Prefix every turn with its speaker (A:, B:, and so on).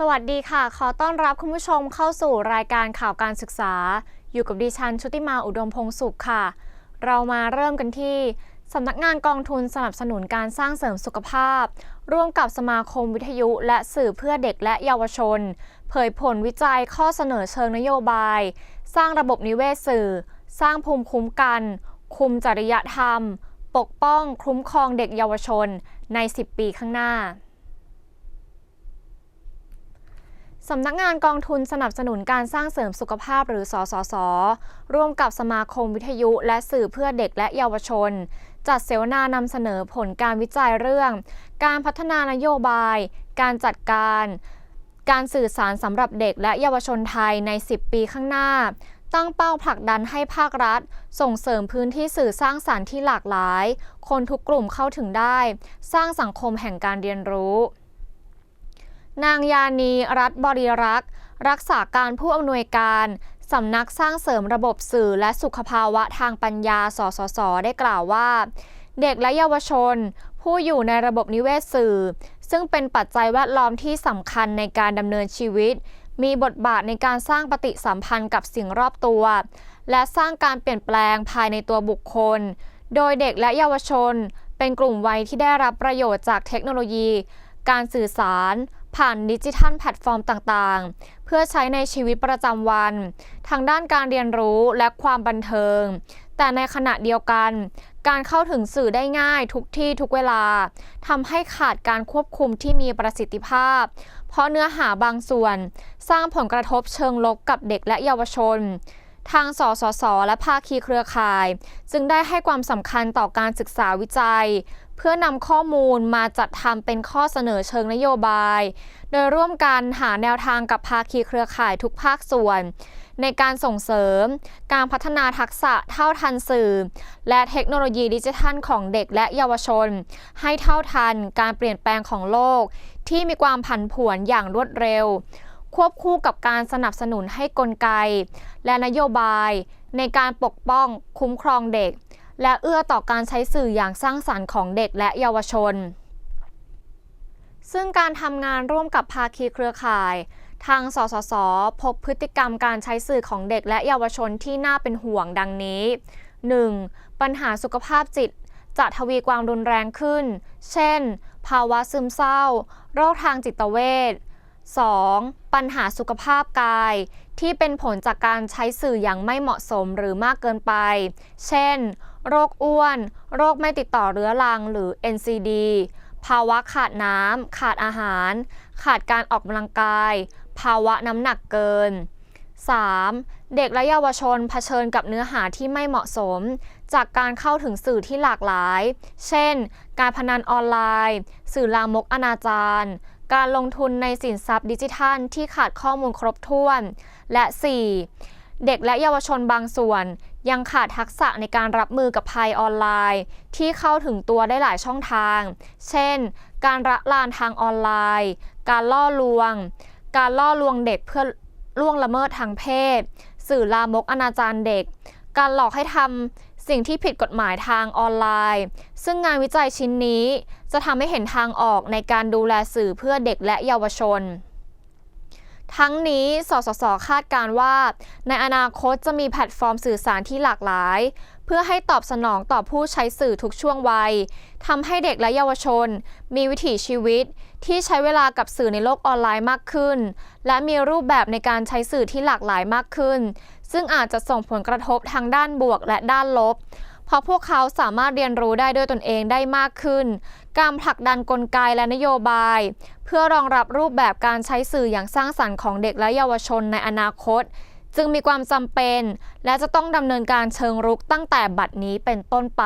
A: สวัสดีค่ะ ขอต้อนรับคุณผู้ชมเข้าสู่รายการข่าวการศึกษา อยู่กับดิฉันชุติมาอุดมพงสุขค่ะ เรามาเริ่มกันที่สำนักงานกองทุนสนับสนุนการสร้างเสริมสุขภาพ ร่วมกับสมาคมวิทยุและสื่อเพื่อเด็กและเยาวชน เผยผลวิจัยข้อเสนอเชิงนโยบาย สร้างระบบนิเวศสื่อ สร้างภูมิคุ้มกัน คุมจริยธรรม ปกป้องคุ้มครองเด็กเยาวชนใน 10 ปีข้างหน้า สำนักงานกองทุนสนับสนุนการสร้างเสริมสุขภาพหรือ สสส ร่วมกับสมาคมวิทยุและสื่อเพื่อเด็กและเยาวชน จัดเสวนานำเสนอผลการวิจัยเรื่อง การพัฒนานโยบาย การจัดการ การสื่อสารสำหรับเด็กและเยาวชนไทยใน 10 ปีข้างหน้า ตั้งเป้าผลักดันให้ภาครัฐ ส่งเสริมพื้นที่สื่อสร้างสารรค์ที่หลากหลาย คนทุกกลุ่มเข้าถึงได้ สร้างสังคมแห่งการเรียนรู้ นางยานีรัฐบริรักษ์ รักษาการผู้อำนวยการสำนักสร้างเสริมระบบสื่อและสุขภาวะทางปัญญา สสส ได้กล่าวว่า เด็กและเยาวชน ผู้อยู่ในระบบนิเวศสื่อ ซึ่งเป็นปัจจัยแวดล้อมที่สำคัญในการดำเนินชีวิต มีบทบาทในการสร้างปฏิสัมพันธ์กับสิ่งรอบตัว และสร้างการเปลี่ยนแปลงภายในตัวบุคคล โดยเด็กและเยาวชน เป็นกลุ่มวัยที่ได้รับประโยชน์จากเทคโนโลยี การสื่อสาร ผ่านดิจิทัลแพลตฟอร์มต่างๆ เพื่อใช้ในชีวิตประจำวัน ทางด้านการเรียนรู้และความบันเทิง แต่ในขณะเดียวกัน การเข้าถึงสื่อได้ง่ายทุกที่ทุกเวลาทำให้ขาดการควบคุมที่มีประสิทธิภาพ เพราะเนื้อหาบางส่วน สร้างผลกระทบเชิงลบกับเด็กและเยาวชน ทางสสส และภาคีเครือข่าย จึงได้ให้ความสำคัญต่อการศึกษาวิจัย เพื่อนำข้อมูลมาจัดทำเป็นข้อเสนอเชิงนโยบาย โดยร่วมกันหาแนวทางกับภาคีเครือข่ายทุกภาคส่วน ในการส่งเสริม การพัฒนาทักษะเท่าทันสื่อ และเทคโนโลยีดิจิทัลของเด็กและเยาวชน ให้เท่าทันการเปลี่ยนแปลงของโลก ที่มีความผันผวนอย่างรวดเร็ว ควบคู่กับการสนับสนุนให้กลไก และนโยบาย ในการปกป้องคุ้มครองเด็ก และเอื้อต่อการใช้สื่ออย่างสร้างสรรค์ของเด็กและเยาวชน ซึ่งการทำงานร่วมกับภาคีเครือข่ายทางสสส พบพฤติกรรมการใช้สื่อของเด็กและเยาวชนที่น่าเป็นห่วงดังนี้ 1. ปัญหาสุขภาพจิต จะทวีความรุนแรงขึ้น เช่น ภาวะซึมเศร้า โรคทางจิตเวช 2. ปัญหาสุขภาพกาย ที่เป็นผลจากการใช้สื่ออย่างไม่เหมาะสมหรือมากเกินไป เช่น โรคอ้วน โรคไม่ติดต่อเรื้อรังหรือ NCD ภาวะขาดน้ำ ขาดอาหาร ขาดการออกกำลังกาย ภาวะน้ำหนักเกิน 3. เด็กและเยาวชนเผชิญกับเนื้อหาที่ไม่เหมาะสม จากการเข้าถึงสื่อที่หลากหลาย เช่น การพนันออนไลน์ สื่อลามกอนาจาร การลงทุนในสินทรัพย์ดิจิทัลที่ขาดข้อมูลครบถ้วน และ 4. เด็กและเยาวชนบางส่วน ยังขาดทักษะในการรับมือกับภัยออนไลน์ ที่เข้าถึงตัวได้หลายช่องทาง เช่น การระลานทางออนไลน์ การล่อลวง การล่อลวงเด็กเพื่อล่วงละเมิดทางเพศ สื่อลามกอนาจารเด็ก การหลอกให้ทำ สิ่งที่ผิดกฎหมายทางออนไลน์ ซึ่งงานวิจัยชิ้นนี้ จะทำให้เห็นทางออกในการดูแลสื่อเพื่อเด็กและเยาวชน ทั้งนี้ สสส คาดการว่า ในอนาคตจะมีแพลตฟอร์มสื่อสารที่หลากหลาย เพื่อให้ตอบสนองต่อผู้ใช้สื่อทุกช่วงวัยทำให้เด็กและเยาวชน มีวิถีชีวิตที่ใช้เวลากับสื่อในโลกออนไลน์มากขึ้น และมีรูปแบบในการใช้สื่อที่หลากหลายมากขึ้น ซึ่งอาจจะส่งผลกระทบทางด้านบวกและด้านลบเพราะพวกเขาสามารถเรียนรู้ได้ด้วยตนเองได้มากขึ้น การผลักดันกลไกและนโยบาย เพื่อรองรับรูปแบบการใช้สื่ออย่างสร้างสรรค์ของเด็กและเยาวชนในอนาคต จึงมีความจำเป็น และจะต้องดำเนินการเชิงรุกตั้งแต่บัดนี้เป็นต้นไป